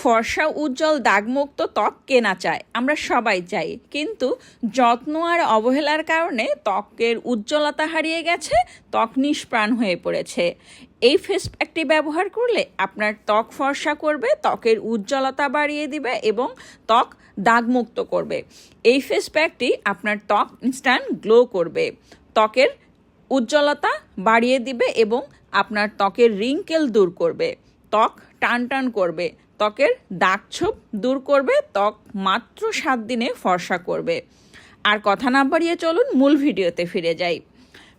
ফর্সা উজ্জ্বল দাগমুক্ত ত্বক কেনা চায়, আমরা সবাই চাই। কিন্তু যত্ন আর অবহেলার কারণে ত্বকের উজ্জ্বলতা হারিয়ে গেছে, ত্বক নিষ্প্রাণ হয়ে পড়েছে। এই ফেস প্যাকটি ব্যবহার করলে আপনার ত্বক ফর্সা করবে, ত্বকের উজ্জ্বলতা বাড়িয়ে দিবে এবং ত্বক দাগমুক্ত করবে। এই ফেস প্যাকটি আপনার ত্বক ইনস্ট্যান্ট গ্লো করবে। ত্বকের উজ্জ্বলতা বাড়িয়ে দিবে এবং আপনার ত্বকের রিঙ্কেল দূর করবে। ত্বক টান টান করবে। ত্বকের দাগছোপ দূর করবে, ত্বক মাত্র সাত দিনে ফর্সা করবে। আর কথা না বাড়িয়ে চলুন মূল ভিডিওতে ফিরে যাই।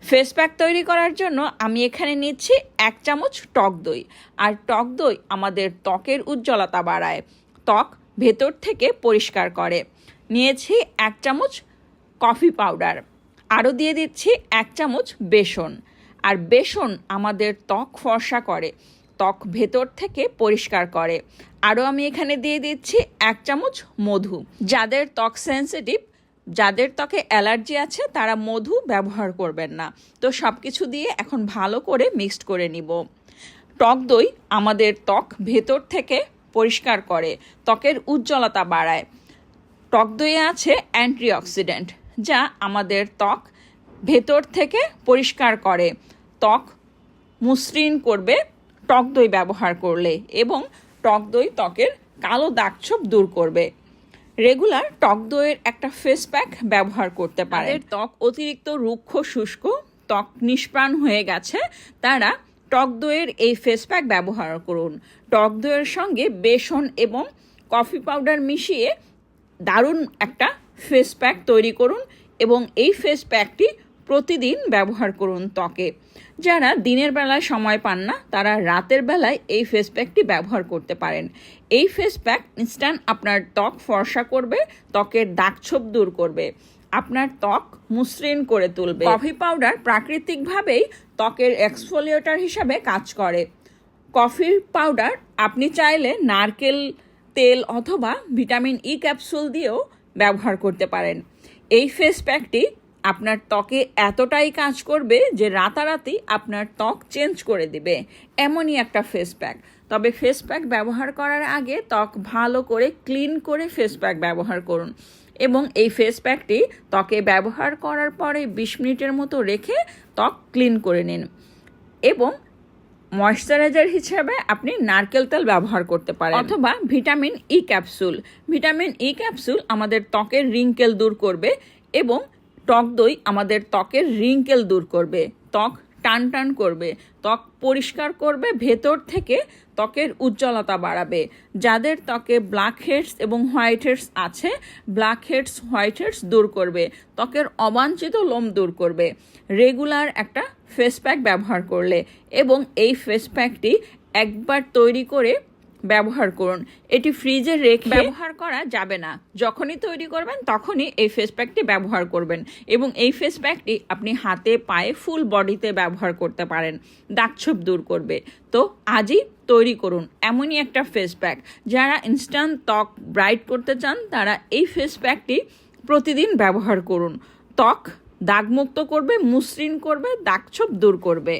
ফেস প্যাক তৈরি করার জন্য আমি এখানে নিচ্ছি এক চামচ টক দই। আর টক দই আমাদের ত্বকের উজ্জ্বলতা বাড়ায়। ত্বক ভেতর থেকে পরিষ্কার করে। নিয়েছি এক চামচ কফি পাউডার। আরও দিয়ে দিচ্ছি এক চামচ বেসন। আর বেসন আমাদের ত্বক ফর্সা করে। ত্বক ভেতর থেকে পরিষ্কার করে। আরও আমি এখানে দিয়ে দিচ্ছি এক চামচ মধু। যাদের ত্বক সেন্সিটিভ যাদের ত্বকে অ্যালার্জি আছে, তারা মধু ব্যবহার করবেন না। তো সব কিছু দিয়ে এখন ভালো করে মিক্সড করে নিব। টক দই আমাদের ত্বক ভেতর থেকে পরিষ্কার করে, ত্বকের উজ্জ্বলতা বাড়ায়। টক দইয়ে আছে অ্যান্টিঅক্সিডেন্ট যা আমাদের ত্বক ভেতর থেকে পরিষ্কার করে। ত্বক মসৃণ করবে টক দই ব্যবহার করলে এবং টক দই ত্বকের কালো দাগছোপ দূর করবে। রেগুলার টক দইয়ের একটা ফেস প্যাক ব্যবহার করতে পারে ত্বক অতিরিক্ত রুক্ষ, শুষ্ক, ত্বক নিষ্প্রাণ হয়ে গেছে, তারা টক দইয়ের এই ফেস প্যাক ব্যবহার করুন। টক দইয়ের সঙ্গে বেসন এবং কফি পাউডার মিশিয়ে দারুণ একটা ফেস প্যাক তৈরি করুন এবং এই ফেস প্যাকটি প্রতিদিন ব্যবহার করুন ত্বকে। যারা দিনের বেলায় সময় পান না, তারা রাতের বেলায় এই ফেস প্যাকটি ব্যবহার করতে পারেন। এই ফেস প্যাক ইনস্ট্যান্ট আপনার ত্বক ফর্সা করবে, ত্বকের দাগছোপ দূর করবে। আপনার ত্বক মসৃণ করে তুলবে। কফি পাউডার প্রাকৃতিকভাবেই ত্বকের এক্সফোলিয়েটর হিসাবে কাজ করে। কফির পাউডার আপনি চাইলে নারকেল, তেল অথবা ভিটামিন ই ক্যাপসুল দিয়েও ব্যবহার করতে পারেন। এই ফেস প্যাকটি আপনার ত্বকে এতটাই কাজ করবে যে রাতারাতি আপনার ত্বক চেঞ্জ করে দিবে। এমনই একটা ফেস প্যাক তবে ফেস প্যাক ব্যবহার করার আগে ত্বক ভালো করে ক্লিন করে ফেস প্যাক ব্যবহার করুন। এবং এই ফেস প্যাকটি ত্বকে ব্যবহার করার পরে বিশ মিনিটের মতো রেখে ত্বক ক্লিন করে নিন। এবং ময়শ্চারাইজার হিসেবে আপনি নারকেল তেল ব্যবহার করতে পারেন। অথবা vitamin E capsule vitamin E capsule আমাদের ত্বকের রিঙ্কেল দূর করবে এবং টক দই আমাদের ত্বকের রিঙ্কেল দূর করবে, ত্বক টান টান করবে, ত্বক পরিষ্কার করবে, ভেতর থেকে ত্বকের উজ্জ্বলতা বাড়াবে। যাদের ত্বকে ব্ল্যাক হেডস এবং হোয়াইট হেডস আছে ব্ল্যাক হেডস হোয়াইট হেডস দূর করবে, ত্বকের অবাঞ্ছিত লোম দূর করবে। রেগুলার একটা ফেস প্যাক ব্যবহার করলে এবং এই ফেস প্যাকটি একবার তৈরি করে ব্যবহার করুন। এটি ফ্রিজে রেখে ব্যবহার করা যাবে না। যখনই তৈরি করবেন তখনই এই ফেস প্যাকটি ব্যবহার করবেন এবং এই ফেস প্যাকটি আপনি হাতে পায়ে ফুল বডিতে ব্যবহার করতে পারেন। দাগছোপ দূর করবে। তো আজই তৈরি করুন এমনই একটা ফেস প্যাক যারা ইনস্ট্যান্ট ত্বক ব্রাইট করতে চান তারা এই ফেস প্যাকটি প্রতিদিন ব্যবহার করুন। ত্বক দাগমুক্ত করবে মসৃণ করবে দাগছোপ দূর করবে।